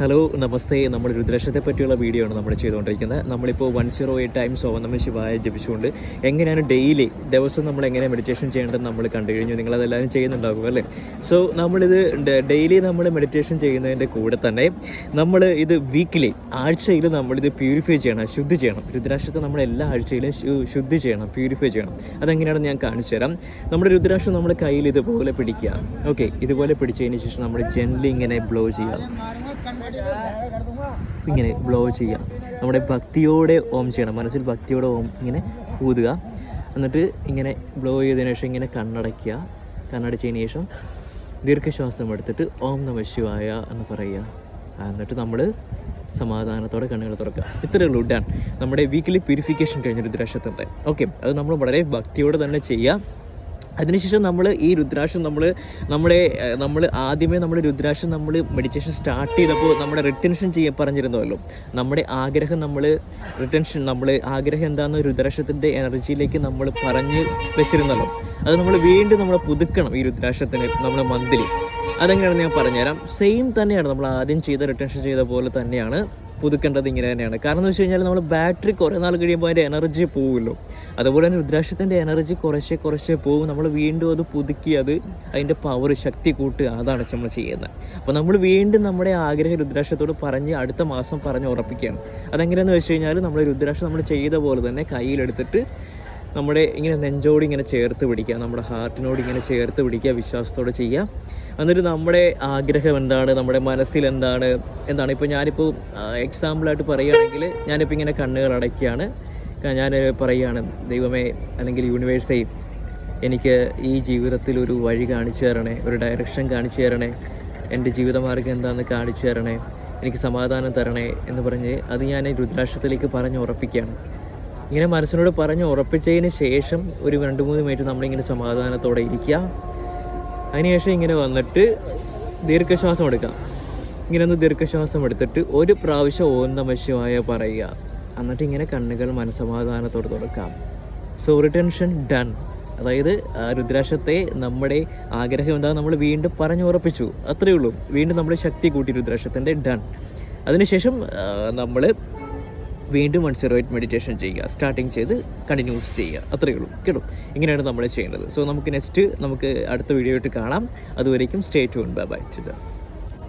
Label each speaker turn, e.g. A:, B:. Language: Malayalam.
A: ഹലോ നമസ്തേ. നമ്മൾ രുദ്രക്ഷത്തെ പറ്റിയുള്ള വീഡിയോ ആണ് നമ്മൾ ചെയ്തുകൊണ്ടിരിക്കുന്നത്. നമ്മളിപ്പോൾ വൺ സീറോ എയ്റ്റ് ടൈംസ് ഓം നമ്മൾ ശിവായ ജപിച്ചുകൊണ്ട് എങ്ങനെയാണ് ഡെയിലി ദിവസം നമ്മൾ എങ്ങനെ മെഡിറ്റേഷൻ ചെയ്യേണ്ടത് നമ്മൾ കണ്ടു കഴിഞ്ഞു. നിങ്ങളതെല്ലാവരും ചെയ്യുന്നുണ്ടാകും അല്ലേ? സോ നമ്മളിത് ഡെയിലി നമ്മൾ മെഡിറ്റേഷൻ ചെയ്യുന്നതിന്റെ കൂടെ തന്നെ നമ്മൾ ഇത് വീക്കിലി ആഴ്ചയിൽ നമ്മളിത് പ്യൂരിഫൈ ചെയ്യണം ശുദ്ധി ചെയ്യണം. രുദ്രാക്ഷത്തെ നമ്മൾ എല്ലാ ആഴ്ചയിലും ശുദ്ധി ചെയ്യണം പ്യൂരിഫൈ ചെയ്യണം. അതെങ്ങനെയാണെന്ന് ഞാൻ കാണിച്ചു തരാം. നമ്മുടെ രുദ്രാക്ഷം നമ്മുടെ കയ്യിൽ ഇതുപോലെ പിടിക്കുക. ഓക്കെ ഇതുപോലെ പിടിച്ചതിന് ശേഷം നമ്മൾ ജെൻലി ഇങ്ങനെ ബ്ലോ ചെയ്യുക. ഇങ്ങനെ ബ്ലോ ചെയ്യുക നമ്മുടെ ഭക്തിയോടെ ഓം ചെയ്യണം. മനസ്സിൽ ഭക്തിയോടെ ഓം ഇങ്ങനെ ഊതുക. എന്നിട്ട് ഇങ്ങനെ ബ്ലോ ചെയ്തതിനു ശേഷം ഇങ്ങനെ കണ്ണടയ്ക്കുക. കണ്ണടച്ചതിന് ശേഷം ദീർഘശ്വാസം എടുത്തിട്ട് ഓം നമ ശിവായ എന്ന് പറയുക. എന്നിട്ട് നമ്മൾ സമാധാനത്തോടെ കണ്ണുകൾ തുറക്കുക. ഇത്രയേ ഉള്ളൂ ഡൺ നമ്മുടെ വീക്കിലി പ്യൂരിഫിക്കേഷൻ കഴിഞ്ഞൊരു ദൃശ്യത്തിന്റെ ഓക്കെ അത് നമ്മൾ വളരെ ഭക്തിയോടെ തന്നെ ചെയ്യുക അതിനുശേഷം നമ്മൾ ഈ രുദ്രാക്ഷം നമ്മൾ നമ്മുടെ നമ്മൾ ആദ്യമേ നമ്മൾ രുദ്രാക്ഷം നമ്മൾ മെഡിറ്റേഷൻ സ്റ്റാർട്ട് ചെയ്തപ്പോൾ നമ്മുടെ റിട്ടൻഷൻ ചെയ്യാൻ പറഞ്ഞിരുന്നല്ലോ. നമ്മുടെ ആഗ്രഹം നമ്മൾ റിട്ടൻഷൻ നമ്മൾ ആഗ്രഹം എന്താണെന്ന് രുദ്രാക്ഷത്തിന്റെ എനർജിയിലേക്ക് നമ്മൾ പറഞ്ഞ് വെച്ചിരുന്നല്ലോ. അത് നമ്മൾ വീണ്ടും നമ്മൾ പുതുക്കണം ഈ രുദ്രാക്ഷത്തിന് നമ്മുടെ മന്തിൽ അതെങ്ങനെയാണെന്ന് ഞാൻ പറഞ്ഞുതരാം. സെയിം തന്നെയാണ് നമ്മൾ ആദ്യം ചെയ്ത റിട്ടൻഷൻ ചെയ്ത പോലെ തന്നെയാണ് പുതുക്കേണ്ടത് ഇങ്ങനെ തന്നെയാണ്. കാരണം എന്ന് വെച്ച് കഴിഞ്ഞാൽ നമ്മൾ ബാറ്ററി കുറേ നാൾ കഴിയുമ്പോൾ അതിന്റെ എനർജി പോകുമല്ലോ അതുപോലെ തന്നെ രുദ്രാക്ഷത്തിന്റെ എനർജി കുറച്ചേ കുറച്ചേ പോകും. നമ്മൾ വീണ്ടും അത് പുതുക്കി അത് അതിന്റെ പവർ ശക്തി കൂട്ടുക. അതാണ് നമ്മൾ ചെയ്യുന്നത്. അപ്പോൾ നമ്മൾ വീണ്ടും നമ്മുടെ ആഗ്രഹം രുദ്രാക്ഷത്തോട് പറഞ്ഞ് അടുത്ത മാസം പറഞ്ഞ് ഉറപ്പിക്കുകയാണ്. അതെങ്ങനെയാണെന്ന് വെച്ച് കഴിഞ്ഞാൽ നമ്മൾ രുദ്രാക്ഷം നമ്മൾ ചെയ്ത പോലെ തന്നെ കയ്യിലെടുത്തിട്ട് നമ്മുടെ ഇങ്ങനെ നെഞ്ചോട് ഇങ്ങനെ ചേർത്ത് പിടിക്കുക നമ്മുടെ ഹാർട്ടിനോട് ഇങ്ങനെ ചേർത്ത് പിടിക്കുക വിശ്വാസത്തോടെ ചെയ്യുക. എന്നിട്ട് നമ്മുടെ ആഗ്രഹം എന്താണ് നമ്മുടെ മനസ്സിൽ എന്താണ് എന്താണ്? ഇപ്പോൾ ഞാനിപ്പോൾ എക്സാമ്പിളായിട്ട് പറയുകയാണെങ്കിൽ ഞാനിപ്പോൾ ഇങ്ങനെ കണ്ണുകൾ അടയ്ക്കുകയാണ്. ഞാൻ പറയുകയാണ് ദൈവമേ അല്ലെങ്കിൽ യൂണിവേഴ്സേ എനിക്ക് ഈ ജീവിതത്തിൽ ഒരു വഴി കാണിച്ചു തരണേ ഒരു ഡയറക്ഷൻ കാണിച്ചു തരണേ. എന്റെ ജീവിതമാർഗം എന്താണെന്ന് കാണിച്ചു തരണേ. എനിക്ക് സമാധാനം തരണേ എന്ന് പറഞ്ഞ് അത് ഞാൻ രുദ്രാക്ഷത്തിലേക്ക് പറഞ്ഞ് ഉറപ്പിക്കുകയാണ്. ഇങ്ങനെ മനസ്സിനോട് പറഞ്ഞ് ഉറപ്പിച്ചതിന് ശേഷം ഒരു രണ്ട് മൂന്ന് മിനിറ്റ് നമ്മളിങ്ങനെ സമാധാനത്തോടെ ഇരിക്കുക. അതിനുശേഷം ഇങ്ങനെ വന്നിട്ട് ദീർഘശ്വാസം എടുക്കാം. ഇങ്ങനെ ഒന്ന് ദീർഘശ്വാസം എടുത്തിട്ട് ഒരു പ്രാവശ്യം ഓം പറയുക. എന്നിട്ട് ഇങ്ങനെ കണ്ണുകൾ മനസ്സമാധാനത്തോടെ തുറക്കാം. സോ റിട്ടൻഷൻ ഡൺ അതായത് രുദ്രാക്ഷത്തെ നമ്മുടെ ആഗ്രഹം എന്താ നമ്മൾ വീണ്ടും പറഞ്ഞു ഉറപ്പിച്ചു. അത്രയേ ഉള്ളൂ. വീണ്ടും നമ്മൾ ശക്തി കൂട്ടി രുദ്രാക്ഷത്തിന്റെ ഡൺ അതിനുശേഷം നമ്മൾ വീണ്ടും വൺ സീറോ എയ്റ്റ് മെഡിറ്റേഷൻ ചെയ്യുക. സ്റ്റാർട്ടിങ് ചെയ്ത് കണ്ടിന്യൂസ് ചെയ്യുക. അത്രയേ ഉള്ളൂ. കേട്ടോ? ഇങ്ങനെയാണ് നമ്മൾ ചെയ്യേണ്ടത്. സോ നമുക്ക് നെക്സ്റ്റ് നമുക്ക് അടുത്ത വീഡിയോ ആയിട്ട് കാണാം. അതുവരേക്കും സ്റ്റേ ട്യൂൺ ബൈ ബൈ